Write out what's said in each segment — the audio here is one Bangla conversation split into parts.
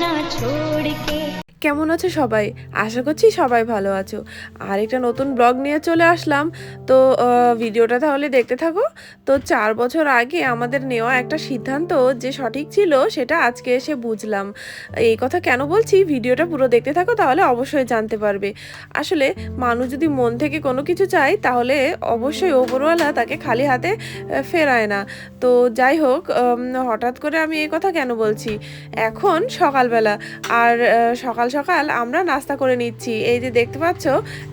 ना छोड़ के। কেমন আছো সবাই? আশা করছি সবাই ভালো আছো। আর একটা নতুন ব্লগ নিয়ে চলে আসলাম। তো ভিডিওটা তাহলে দেখতে থাকো। তো, চার বছর আগে আমাদের নেওয়া একটা সিদ্ধান্ত যে সঠিক ছিল, সেটা আজকে এসে বুঝলাম। এই কথা কেন বলছি? ভিডিওটা পুরো দেখতে থাকো, তাহলে অবশ্যই জানতে পারবে। আসলে মানুষ যদি মন থেকে কোনো কিছু চায়, তাহলে অবশ্যই ওপরওয়ালা তাকে খালি হাতে ফেরায় না। তো, যাই হোক হঠাৎ করে আমি এই কথা কেন বলছি? এখন সকালবেলা। আর সকাল সকাল আমরা নাস্তা করে নিচ্ছি। এই যে দেখতে পাচ্ছ,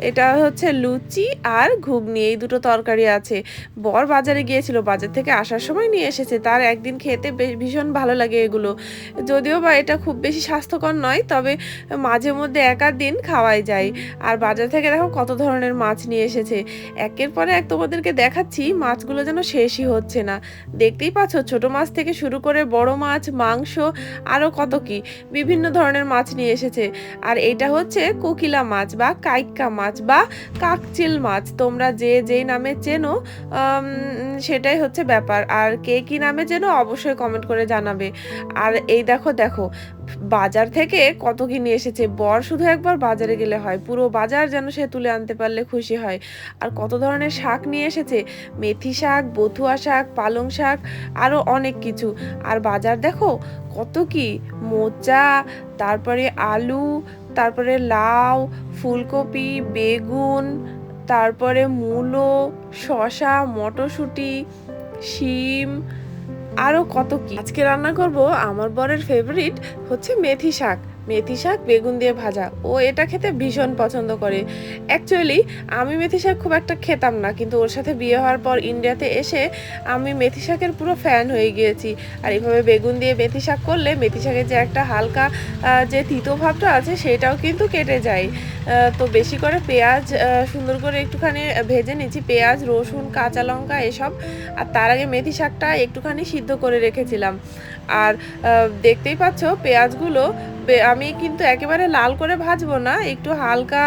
এটা হচ্ছে লুচি আর ঘুগনি, এই দুটো তরকারি আছে। বর বাজারে গিয়েছিল, বাজার থেকে আসার সময় নিয়ে এসেছে। তার একদিন খেতে ভীষণ ভালো লাগে এগুলো। যদিও বা এটা খুব বেশি স্বাস্থ্যকর নয়, তবে মাঝে মধ্যে এক আধ দিন খাওয়াই যায়। আর বাজার থেকে দেখো কত ধরনের মাছ নিয়ে এসেছে। একের পরে এক তোমাদেরকে দেখাচ্ছি, মাছগুলো যেন শেষই হচ্ছে না। দেখতেই পাচ্ছ, ছোট মাছ থেকে শুরু করে বড় মাছ, মাংস আরও কত কি। বিভিন্ন ধরনের মাছ নিয়ে এসেছে। আর এটা হচ্ছে কোকিলা মাছ বা কাইক্কা মাছ বা কাকচিল মাছ। তোমরা যে যেই নামে চেনো সেটাই হচ্ছে ব্যাপার। আর কে কি নামে চেনো অবশ্যই কমেন্ট করে জানাবে। আর এই দেখো দেখো, বাজার থেকে কত কি নিয়ে এসেছে। বর শুধু একবার বাজারে গেলে হয়। পুরো বাজার যেন সে তুলে আনতে পারলে খুশি হয়। আর কত ধরনের শাক নিয়ে এসেছে? মেথি শাক, বথুয়া শাক, পালং শাক আরও অনেক কিছু। আর বাজার দেখো কত কি? মোচা, তারপরে আলু, তারপরে লাউ, ফুলকপি, বেগুন, তারপরে মূলো শশা মটরশুঁটি, শিম আরও কত কি? আজকে রান্না করব আমার বরের ফেভারিট হচ্ছে মেথি শাক। মেথি শাক, বেগুন দিয়ে ভাজা। ও এটা খেতে ভীষণ পছন্দ করে। অ্যাকচুয়ালি আমি মেথি শাক খুব একটা খেতাম না, কিন্তু ওর সাথে বিয়ে হওয়ার পর ইন্ডিয়াতে এসে আমি মেথি শাকের পুরো ফ্যান হয়ে গিয়েছি। আর এইভাবে বেগুন দিয়ে মেথি শাক করলে মেথি শাকের যে একটা হালকা যে তিতো ভাবটা আছে, সেটাও কিন্তু কেটে যায়। তো বেশি করে পেঁয়াজ সুন্দর করে একটুখানি ভেজে নিচ্ছি। পেঁয়াজ, রসুন, কাঁচা লঙ্কা এসব। আর তার আগে মেথি শাকটা একটুখানি সিদ্ধ করে রেখেছিলাম। আর দেখতেই পাচ্ছ পেঁয়াজগুলো আমি কিন্তু একেবারে লাল করে ভাজবো না, একটু হালকা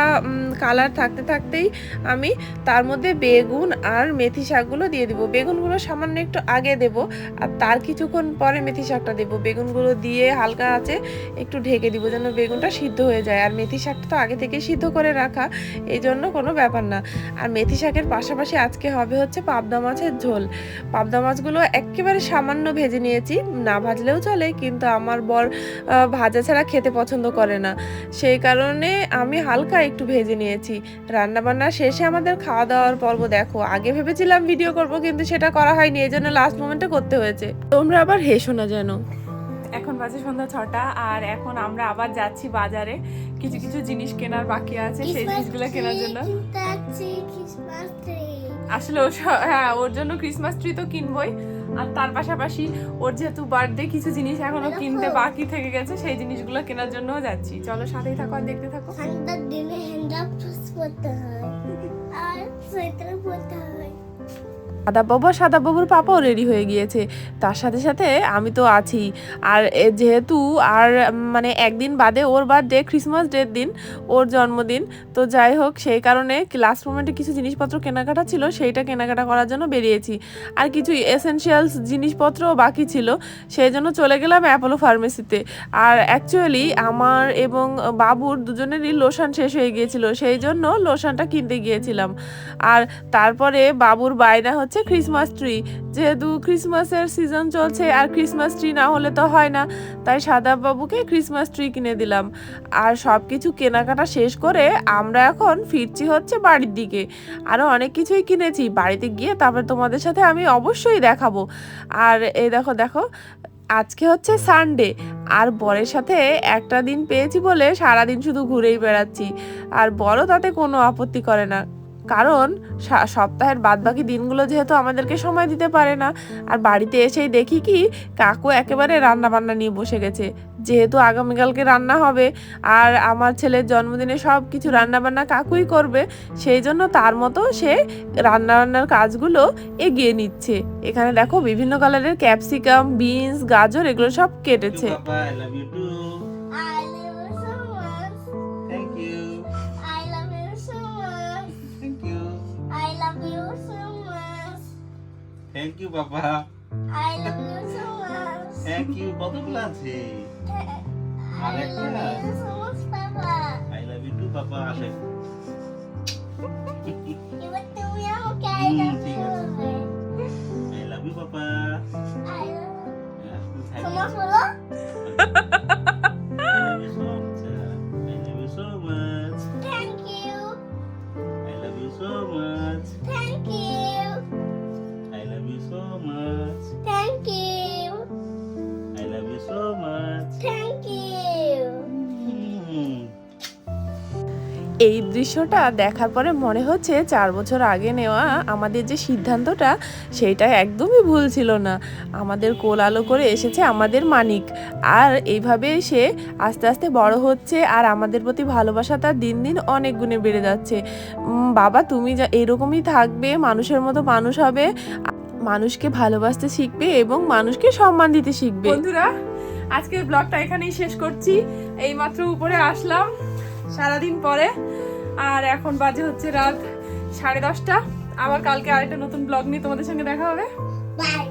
কালার থাকতে থাকতেই আমি তার মধ্যে বেগুন আর মেথি শাকগুলো দিয়ে দিব। বেগুনগুলো সামান্য একটু আগে দেব আর তার কিছুক্ষণ পরে মেথি শাকটা দেব। বেগুনগুলো দিয়ে হালকা আছে, একটু ঢেকে দিব যেন বেগুনটা সিদ্ধ হয়ে যায়। আর মেথি শাকটা তো আগে থেকে সিদ্ধ করে রাখা এই জন্য কোনো ব্যাপার না। আর মেথি শাকের পাশাপাশি আজকে হবে হচ্ছে পাবদা মাছের ঝোল। পাবদা মাছগুলো একেবারে সামান্য ভেজে নিয়েছি, না ভাজলেও চলে, কিন্তু আমার বর ভাজা ছাড়া খেতে পছন্দ করে না। সেই কারণে আমি হালকা একটু ভেজে নিয়েছি। রান্না বান্না শেষে আমাদের খাওয়া দাওয়ার পর্ব দেখো। আগে ভেবেছিলাম ভিডিও করব কিন্তু সেটা করা হয়নি। এই জন্য লাস্ট মোমেন্টে করতে হয়েছে। তোমরা আবার হেসো না যেন। এখন বাজে সন্ধ্যা ছটা আর এখন আমরা আবার যাচ্ছি বাজারে। কিছু কিছু জিনিস কেনার বাকি আছে সেই জিনিসগুলো কেনার জন্য। আসলে হ্যাঁ ওর জন্য ক্রিসমাস ট্রি তো কিনবই। আর তার পাশাপাশি ওর যেহেতু বার্থডে কিছু জিনিস এখনও কিনতে বাকি থেকে গেছে সেই জিনিসগুলো কেনার জন্য যাচ্ছি। চলো সাথেই থাকো আর দেখতে থাকো। ঠান্ডার দিনে হ্যান্ডা পরতে হয়। আর সোয়েটার পরতে হয়। সাদা বাবা সাদা বাবুর পাপাও রেডি হয়ে গিয়েছে। তার সাথে সাথে আমি তো আছি। আর যেহেতু আর মানে একদিন বাদে ওর বার্থডে ক্রিসমাস ডের দিন, ওর জন্মদিন। তো যাই হোক, সেই কারণে লাস্ট মোমেন্টে কিছু জিনিসপত্র কেনাকাটা ছিল, সেইটা কেনাকাটা করার জন্য বেরিয়েছি। আর কিছু এসেনশিয়ালস জিনিসপত্রও বাকি ছিল, সেই জন্য চলে গেলাম অ্যাপোলো ফার্মেসিতে আর অ্যাকচুয়ালি আমার এবং বাবুর দুজনেরই লোশন শেষ হয়ে গিয়েছিল, সেই জন্য লোশনটা কিনতে গিয়েছিলাম। আর তারপরে বাবুর বায়না হচ্ছে ক্রিসমাস ট্রি যেহেতু ক্রিসমাসের সিজন চলছে আর ক্রিসমাস ট্রি না হলে তো হয় না, তাই সাদা বাবুকে ক্রিসমাস ট্রি কিনে দিলাম। আর সব কিছু কেনাকাটা শেষ করে আমরা এখন ফিরছি হচ্ছে বাড়ির দিকে। আরও অনেক কিছুই কিনেছি, বাড়িতে গিয়ে তারপর তোমাদের সাথে আমি অবশ্যই দেখাবো। আর এই দেখো দেখো, আজকে হচ্ছে সানডে আর বরের সাথে একটা দিন পেয়েছি বলে সারাদিন শুধু ঘুরেই বেড়াচ্ছি। আর বড় তাতে কোনো আপত্তি করে না। কারণ সপ্তাহের বাদবাকি দিনগুলো যেহেতু আমাদেরকে সময় দিতে পারে না, আর বাড়িতে এসেই দেখি কি, কাকু একেবারে রান্না বান্না নিয়ে বসে গেছে। যেহেতু আগামীকালকে রান্না হবে, আর আমার ছেলের জন্মদিনে সব কিছু রান্না বান্না কাকুই করবে, সেই জন্য তার মতো সে রান্না বান্নার কাজগুলো এগিয়ে নিচ্ছে। এখানে দেখো বিভিন্ন কালারের ক্যাপসিকাম, বিনস, গাজর, এগুলো সব কেটেছে। you so much. Thank you, Papa. I love you so much. Thank you. কতগুলো আছে I আরেকটা? love you so much, Papa. Papa I love you too papa আসে এবার তুমি thank you Hmm. এই দৃশ্যটা দেখার পরে মনে হচ্ছে চার বছর আগে নেওয়া আমাদের যে সিদ্ধান্তটা সেটা একদমই ভুল ছিল না। আমাদের কোল আলো করে এসেছে আমাদের মানিক। আর এইভাবে সে আস্তে আস্তে বড় হচ্ছে আর আমাদের প্রতি ভালোবাসা তার দিন দিন অনেক গুণে বেড়ে যাচ্ছে। বাবা তুমি যা এরকমই থাকবে মানুষের মতো মানুষ হবে। মানুষকে ভালোবাসতে শিখবে এবং মানুষকে সম্মান দিতে শিখবে। বন্ধুরা আজকের ব্লগটা এখানেই শেষ করছি। এই মাত্র উপরে আসলাম সারাদিন পরে। আর এখন বাজে হচ্ছে রাত সাড়ে দশটা। আবার কালকে আরেকটা নতুন ব্লগ নিয়ে তোমাদের সঙ্গে দেখা হবে। বাই